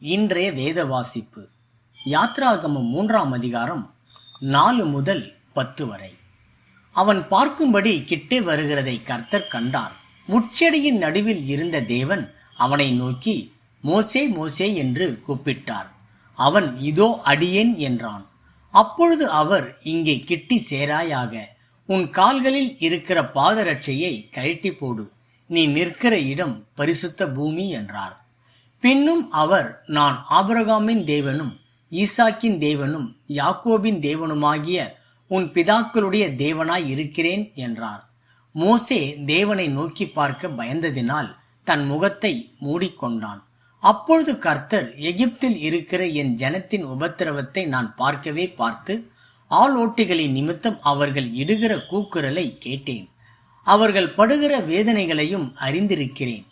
இன்றைய வேத வாசிப்பு. யாத்ராகமம் மூன்றாம் அதிகாரம் நாலு முதல் பத்து வரை. அவன் பார்க்கும்படி கிட்டே வருகிறதை கர்த்தர் கண்டார். முச்செடியின் நடுவில் இருந்த தேவன் அவனை நோக்கி மோசே மோசே என்று கூப்பிட்டார். அவன் இதோ அடியேன் என்றான். அப்பொழுது அவர் இங்கே கிட்டி சேராயாக உன் கால்களில் இருக்கிற பாதரட்சையை கழட்டி போடு. நீ நிற்கிற இடம் பரிசுத்த பூமி என்றார். பின்னும் அவர் நான் ஆபரகாமின் தேவனும் ஈசாக்கின் தேவனும் யாக்கோபின் தேவனுமாகிய உன் பிதாக்களுடைய தேவனாய் இருக்கிறேன் என்றார். மோசே தேவனை நோக்கி பார்க்க பயந்ததினால் தன் முகத்தை மூடிக்கொண்டான். அப்பொழுது கர்த்தர் எகிப்தில் இருக்கிற என் ஜனத்தின் உபத்திரவத்தை நான் பார்க்கவே பார்த்து ஆளோட்டிகளின் நிமித்தம் அவர்கள் இடுகிற கூக்குரலை கேட்டேன். அவர்கள் படுகிற வேதனைகளையும் அறிந்திருக்கிறேன்.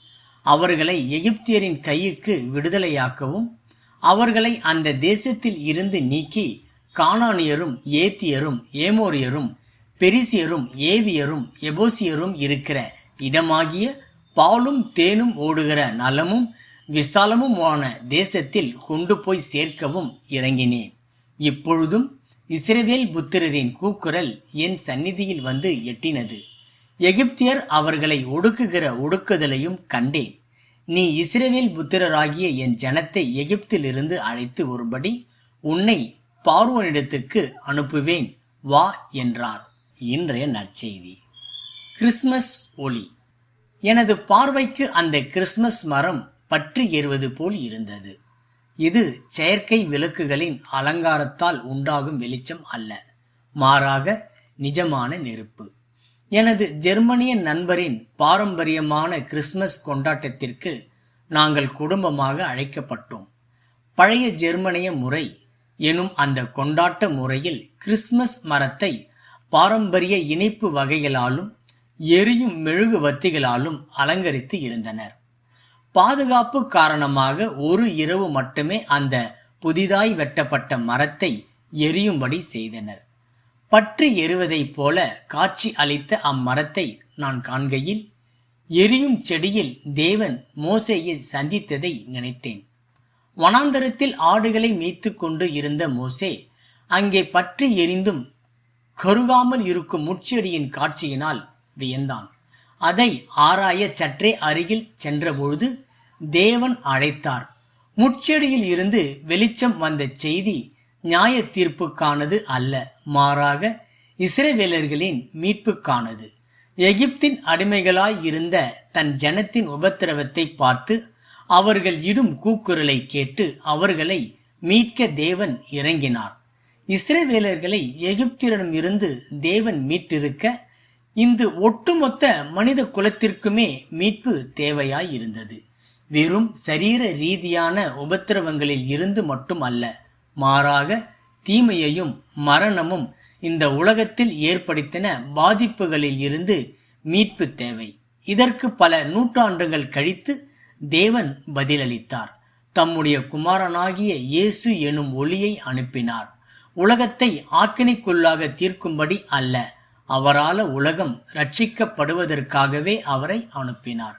அவர்களை எகிப்தியரின் கையுக்கு விடுதலையாக்கவும் அவர்களை அந்த தேசத்தில் இருந்து நீக்கி கானானியரும் ஏத்தியரும் ஏமோரியரும் பெரிசியரும் ஏவியரும் எபோசியரும் இருக்கிற இடமாகிய பாலும் தேனும் ஓடுகிற நலமும் விசாலமுமான தேசத்தில் கொண்டு போய் சேர்க்கவும் இறங்கினேன். இப்பொழுதும் இஸ்ரவேல் புத்திரரின் கூக்குரல் என் சந்நிதியில் வந்து எட்டினது. எகிப்தியர் அவர்களை ஒடுக்குகிற ஒடுக்குதலையும் கண்டேன். நீ இஸ்ரேவேல் புத்திரராகிய என் ஜனத்தை எகிப்திலிருந்து அழைத்து வரும்படி உன்னை பார்வோனிடத்துக்கு அனுப்புவேன் வா என்றார். இன்றைய நற்செய்தி. கிறிஸ்மஸ் ஒளி. எனது பார்வைக்கு அந்த கிறிஸ்மஸ் மரம் பற்றி ஏறுவது போல் இருந்தது. இது செயற்கை விளக்குகளின் அலங்காரத்தால் உண்டாகும் வெளிச்சம் அல்ல மாறாக நிஜமான நெருப்பு. எனது ஜெர்மனிய நண்பரின் பாரம்பரியமான கிறிஸ்மஸ் கொண்டாட்டத்திற்கு நாங்கள் குடும்பமாக அழைக்கப்பட்டோம். பழைய ஜெர்மனிய முறை எனும் அந்த கொண்டாட்ட முறையில் கிறிஸ்மஸ் மரத்தை பாரம்பரிய இணைப்பு வகைகளாலும் எரியும் மெழுகு வத்திகளாலும் அலங்கரித்து இருந்தனர். பாதுகாப்பு காரணமாக ஒரு இரவு மட்டுமே அந்த புதிதாய் வெட்டப்பட்ட மரத்தை எரியும்படி செய்தனர். பற்றி எறுவதைப் போல காட்சி அளித்த அம்மரத்தை நான் காண்கையில் எரியும் செடியில் தேவன் மோசேயை சந்தித்ததை நினைத்தேன். வனாந்தரத்தில் ஆடுகளை மேய்த்து கொண்டு இருந்த மோசே அங்கே பற்றி எரிந்தும் கருகாமல் இருக்கும் முட்செடியின் காட்சியினால் வியந்தான். அதை ஆராய சற்றே அருகில் சென்றபொழுது தேவன் அழைத்தார். முட்செடியில் இருந்து வெளிச்சம் வந்த செய்தி நியாய தீர்ப்புக்கானது அல்ல மாறாக இஸ்ரேவேலர்களின் மீட்புக்கானது. எகிப்தின் அடிமைகளாய் இருந்த தன் ஜனத்தின் உபத்திரவத்தை பார்த்து அவர்கள் இடும் கூக்குரலை கேட்டு அவர்களை மீட்க தேவன் இறங்கினார். இஸ்ரேவேலர்களை எகிப்தியரிடம் இருந்து தேவன் மீட்டிருக்க இந்த ஒட்டுமொத்த மனித குலத்திற்குமே மீட்பு தேவையாய் இருந்தது. வெறும் சரீர ரீதியான உபத்திரவங்களில் இருந்து மட்டும் அல்ல மாறாக தீமையையும் மரணமும் இந்த உலகத்தில் ஏற்படுத்தின பாதிப்புகளில் இருந்து மீட்பு தேவை. இதற்கு பல நூற்றாண்டுகள் கழித்து தேவன் பதிலளித்தார். தம்முடைய குமாரனாகிய இயேசு எனும் ஒளியை அனுப்பினார். உலகத்தை ஆக்கினிக்குள்ளாக தீர்க்கும்படி அல்ல அவரால உலகம் ரட்சிக்கப்படுவதற்காகவே அவரை அனுப்பினார்.